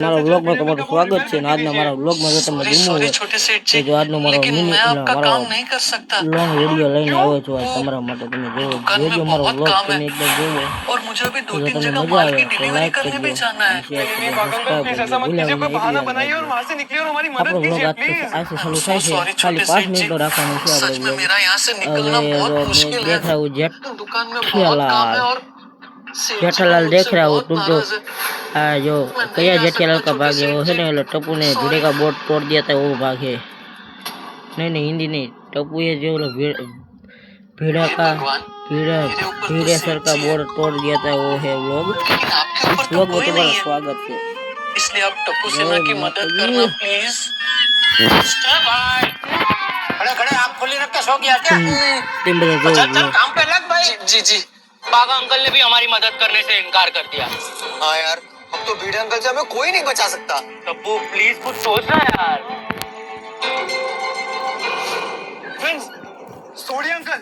મારા વ્લોગમાં તમારું સ્વાગત છે આજના મારા વ્લોગમાં જો તમે ધીમું હોય જો આજનો મારો મિનિટ મારો લોંગ વીડિયો લઈને આવ્યો છું આજ તમારા માટે. તમે જોવો જોજો મારો વ્લોગ તમે એકદમ જોવો. જો તમને મજા આવે તો લાઈક કરજો. આપણો વ્લોગ આજથી આજથી ચાલુ થાય છે. ખાલી પાંચ મિનિટનો રાખવાનો છે આપણે વ્લોગ દેખ રહા હું. જેઠ. જેઠાલાલ દેખ રહા હું તું जी का भाग है छोटे वो है ना सेठ टप्पू ने। भिड़े का बोर्ड तोड़ दिया था वो भाग है नहीं नहीं हिंदी नहीं टप्पू ये जो भीड़ा का तो भीड़े सर का। बोर्ड तोड़ दिया था वो है व्लॉग तो व्लॉग में तुम्हारा स्वागत है इसलिए आप टप्पू सिन्हा की मदद करना प्लीज़ खड़े खड़े आप खोली रख के सो गया क्या? बता दो। चल चल काम पे लग भाई। जी जी। बागा अंकल ने भी हमारी मदद करने से इनकार कर दिया। हाँ यार। अब तो भीड़ अंकल से हमें कोई नहीं बचा सकता तब्बू प्लीज कुछ सोच ना यार फ्रेंड्स सोडी अंकल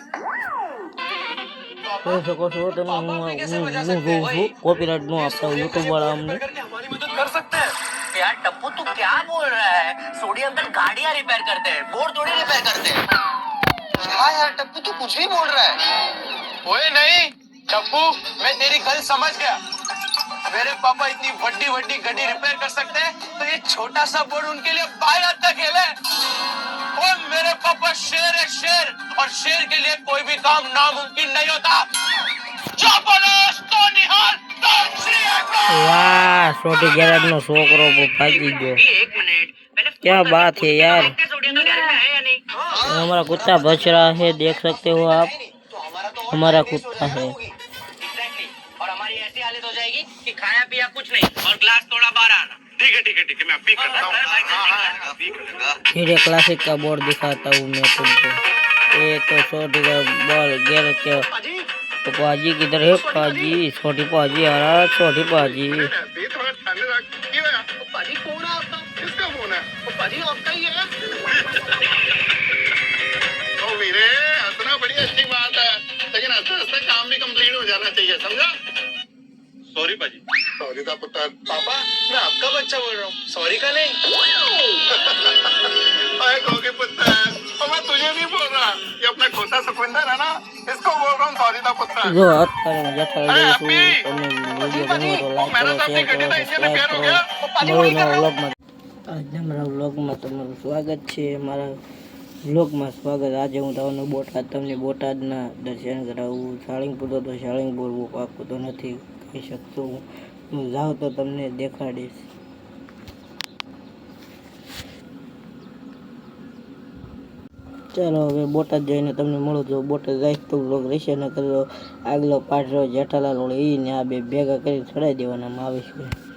કહી શકો છો તમે હું હું હું જોઉં છું કોપીરાઇટ નો આપતા યુટ્યુબ वाला અમને करके हमारी मदद कर सकते हैं यार टप्पू तू क्या बोल रहा है सोडी अंकल गाड़ियां रिपेयर करते हैं बोर्ड थोड़ी रिपेयर करते हैं हाँ यार टप्पू तू कुछ भी बोल रहा है ओए नहीं टप्पू मैं तेरी गल समझ गया मेरे पापा इतनी बड़ी बड़ी गड्डी रिपेयर कर सकते हैं तो ये छोटा सा बोर्ड उनके लिए बाहर हाथ तक खेल है और मेरे पापा शेर है शेर और शेर के लिए कोई भी काम नामुमकिन नहीं होता जो बोलो तो निहाल तो श्री अकबर। વાહ સોટી ગેરેજ નો છોકરો ભાગી ગયો एक मिनट पहले क्या बात है यार सोडी अंकल गैरेज में है या नहीं हमारा कुत्ता बच रहा है देख सकते हो आप हमारा कुत्ता है एग्जैक्टली और हमारी ऐसी हालत हो जाएगी कि खाया पिया कुछ नहीं और ग्लास थोड़ा बाहर आना। ठीक है ठीक है ठीक है मैं अभी करता हूँ। हीरे क्लासिक का बोर्ड दिखाता हूँ मैं तुमको। ये तो छोटी का बॉल के तो पाजी किधर है? पाजी? छोटी पाजी आ रहा छोटी पाजी। थोड़ा पाजी फ़ोन है आपका? किसका फ़ोन है? पाजी आपका ही है? ओ वीरे हंसना बड़ी अच्छी बात है। लेकिन हँसते हँसते काम भी कंप्लीट हो जाना चाहिए समझा? सॉरी पाजी सॉरी का पुत्र पापा मैं आपका बच्चा बोल रहा हूँ सॉरी का नहीं अरे गोगे पुत्र और मैं तुझे नहीं बोल रहा ये अपना छोटा सुखविंदर है ना इसको बोल रहा हूँ सॉरी का पुत्र જો અત્યારે જેઠાલાલ જોઉં છું તમને વિડીયો ગમ્યો તો લાઈક કરો શેર કરો સબસ્ક્રાઈબ કરો નવો નવો વ્લોગમાં આજના મારા વ્લોગમાં તમારું સ્વાગત છે મારા વ્લોગમાં સ્વાગત આજે હું તમને બોટાદ તમને બોટાદના દર્શન કરાવું સાળીંગપુર તો તો સાળીંગપુર બહુ પાકું તો નથી કહી શકતો હું. જાઉં તો તમને દેખાડીશ. ચાલો, હવે બોટાદ જઈને તમને મળું જો બોટાદ જાય તો બ્લોગ રહેશે ન કરો આગલો પાઠ જેઠાલાલ ઓળે એ ને આ બે ભેગા કરી ચડાવી દેવાના આવે છે